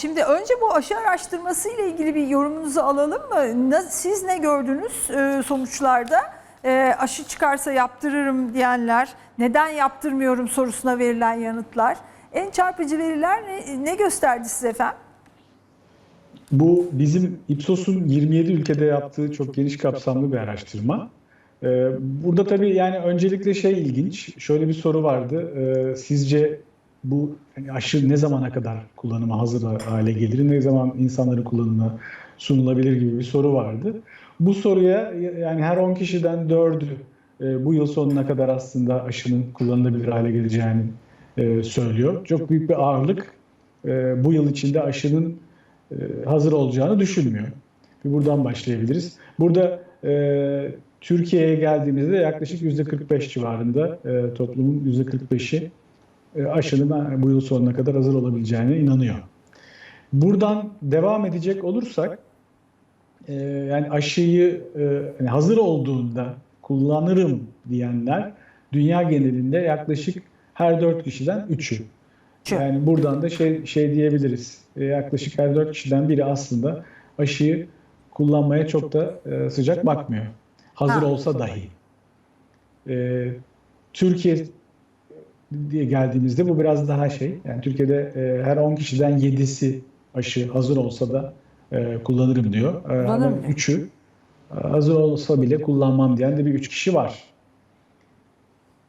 Şimdi önce bu aşı araştırması ile ilgili bir yorumunuzu alalım mı? Siz ne gördünüz e, sonuçlarda? E, aşı çıkarsa yaptırırım diyenler, neden yaptırmıyorum sorusuna verilen yanıtlar. En çarpıcı veriler ne, gösterdi size efendim? Bu bizim Ipsos'un 27 ülkede yaptığı çok geniş kapsamlı bir araştırma. Ee, Burada tabii yani öncelikle şey ilginç, şöyle bir soru vardı. Sizce bu hani aşı ne zamana kadar kullanıma hazır hale gelir, ne zaman insanların kullanımına sunulabilir gibi bir soru vardı. Bu soruya yani her 10 kişiden 4'ü e, bu yıl sonuna kadar aslında aşının kullanılabilir hale geleceğini e, söylüyor. Çok büyük bir ağırlık e, bu yıl içinde aşının e, hazır olacağını düşünmüyor. Bir buradan başlayabiliriz. Burada e, Türkiye'ye geldiğimizde yaklaşık %45 civarında e, toplumun %45'i e, aşının ben bu yıl sonuna kadar hazır olabileceğine inanıyor. Buradan devam edecek olursak e, yani aşıyı e, hazır olduğunda kullanırım diyenler dünya genelinde yaklaşık her 4 kişiden 3'ü. Şu. Yani buradan da şey şey diyebiliriz. E, yaklaşık her 4 kişiden biri aslında aşıyı kullanmaya çok da e, sıcak bakmıyor. Hazır Ha. olsa dahi. E, Türkiye diye geldiğimizde bu biraz daha şey. Yani Türkiye'de e, her 10 kişiden 7'si aşı hazır olsa da e, kullanırım diyor. E, ama Kullanırım diyor. 3'ü e, hazır olsa bile kullanmam diyen de bir 3 kişi var.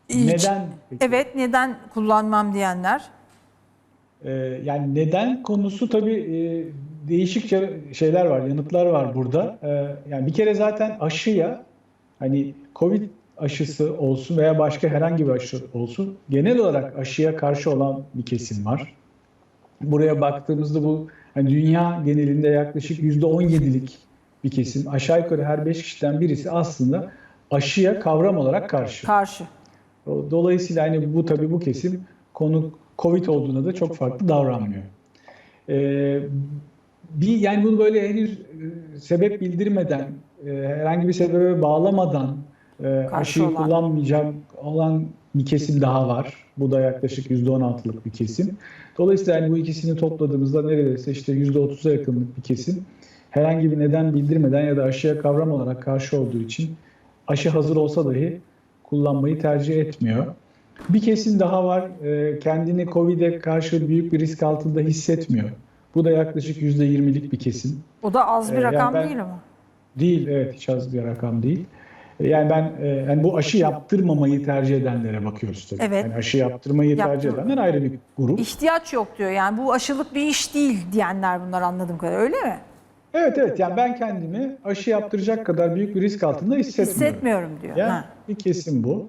Hiç- Neden? peki? Evet neden kullanmam diyenler. Ee, yani neden konusu tabii e, değişik şeyler var, yanıtlar var burada. Ee, yani bir kere zaten aşıya hani Covid aşısı olsun veya başka herhangi bir aşı olsun genel olarak aşıya karşı olan bir kesim var. Buraya baktığımızda bu hani dünya genelinde yaklaşık %17'lik bir kesim. Aşağı yukarı her 5 kişiden birisi aslında aşıya kavram olarak karşı. Karşı. Dolayısıyla hani bu tabii bu kesim konu Covid olduğuna da çok farklı davranmıyor. Ee, bir yani bunu böyle henüz e, sebep bildirmeden, e, herhangi bir sebebe bağlamadan e, aşıyı olan. kullanmayacağım olan bir kesim daha var. Bu da yaklaşık %16'lık bir kesim. Dolayısıyla yani bu ikisini topladığımızda neredeyse işte %30'a yakınlık bir kesim herhangi bir neden bildirmeden ya da aşıya kavram olarak karşı olduğu için aşı hazır olsa dahi kullanmayı tercih etmiyor. Bir kesim daha var, e, kendini Covid'e karşı büyük bir risk altında hissetmiyor. Bu da yaklaşık %20'lik bir kesim. O da az bir Ee, yani rakam ben- değil ama. Değil, evet hiç az bir rakam değil. Yani ben e, yani bu aşı yaptırmamayı tercih edenlere bakıyoruz tabii. Evet. Yani aşı yaptırmayı tercih Yaptırma. edenler ayrı bir grup. İhtiyaç yok diyor yani bu aşılık bir iş değil diyenler bunlar anladığım kadarıyla öyle mi? Evet evet yani ben kendimi aşı yaptıracak kadar büyük bir risk altında hissetmiyorum. Hissetmiyorum diyor. Yani Ha. bir kesim bu.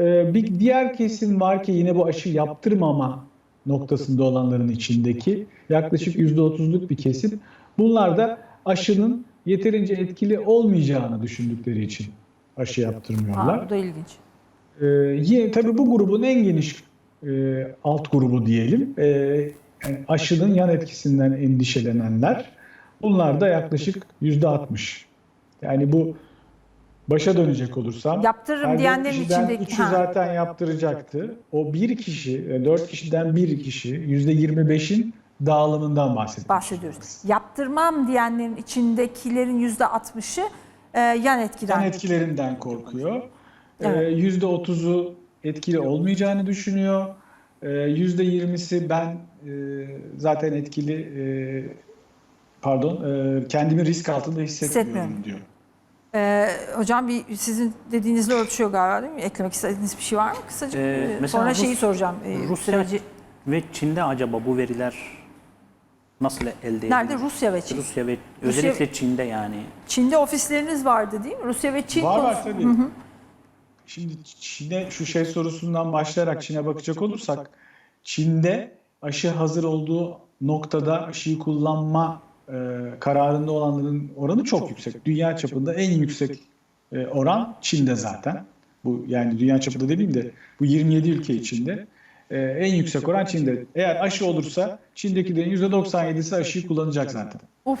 Ee, bir diğer kesim var ki yine bu aşı yaptırmama noktasında olanların içindeki yaklaşık %30'luk bir kesim. Bunlar da aşının yeterince etkili olmayacağını düşündükleri için aşı yaptırmıyorlar. Ha, bu da ilginç. Ee, yine tabii bu grubun en geniş e, alt grubu diyelim. Ee, yani aşının yan etkisinden endişelenenler. Bunlar da yaklaşık yüzde 60. Yani bu başa dönecek olursam Yaptırırım diyenlerin içindeki- üçü Ha. zaten yaptıracaktı. O bir kişi, e, dört kişiden bir kişi yüzde 25'in dağılımından bahsediyoruz. Bahsediyoruz. Yaptırmam diyenlerin içindekilerin yüzde altmışı e, yan etkiden. Yan etkilerinden korkuyor. Ee, Evet. Yüzde otuzu etkili olmayacağını düşünüyor. Ee, Yüzde yirmisi ben e, zaten etkili e, pardon e, kendimi risk altında hissetmiyorum diyor. E, hocam bir sizin dediğinizle örtüşüyor galiba değil mi? Eklemek istediğiniz bir şey var mı kısaca? Ee, Sonra Rus- şeyi soracağım. Rusya süreci- ve Çin'de acaba bu veriler nasıl elde ediliyor? Nerede? Rusya ve Çin. Rusya ve özellikle Çin'de yani. Çin'de ofisleriniz vardı değil mi? Rusya ve Çin Var var konusu- tabii. Şimdi Çin'e şu şey sorusundan başlayarak Çin'e bakacak olursak Çin'de aşı hazır olduğu noktada aşıyı kullanma e, kararında olanların oranı çok yüksek. Dünya çapında en yüksek e, oran Çin'de zaten. Bu yani dünya çapında demeyeyim de bu 27 ülke içinde e, en yüksek oran Çin'de. Eğer aşı olursa Çin'dekilerin %97'si aşıyı kullanacak zaten. Uf.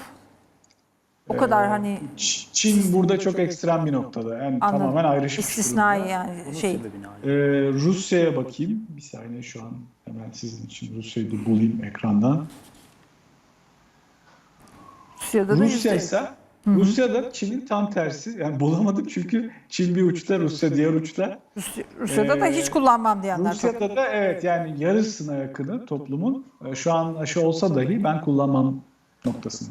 O kadar hani Ç- Çin burada çok ekstrem bir noktada. Yani Anladım. tamamen ayrışmış istisnai durumda. yani şey. Ee, Rusya'ya bakayım. Bir saniye şu an hemen sizin için Rusya'yı da bulayım ekrandan. Rusya'da da Rusya yüzde- ise Rusya'da Çin'in tam tersi. Yani bulamadık çünkü Çin bir uçta, Rusya diğer uçta. Rusya- Rusya'da da Ee, hiç kullanmam diyenler çok. Rusya'da da evet yani yarısına yakını toplumun e, şu an aşı olsa dahi ben kullanmam noktasında.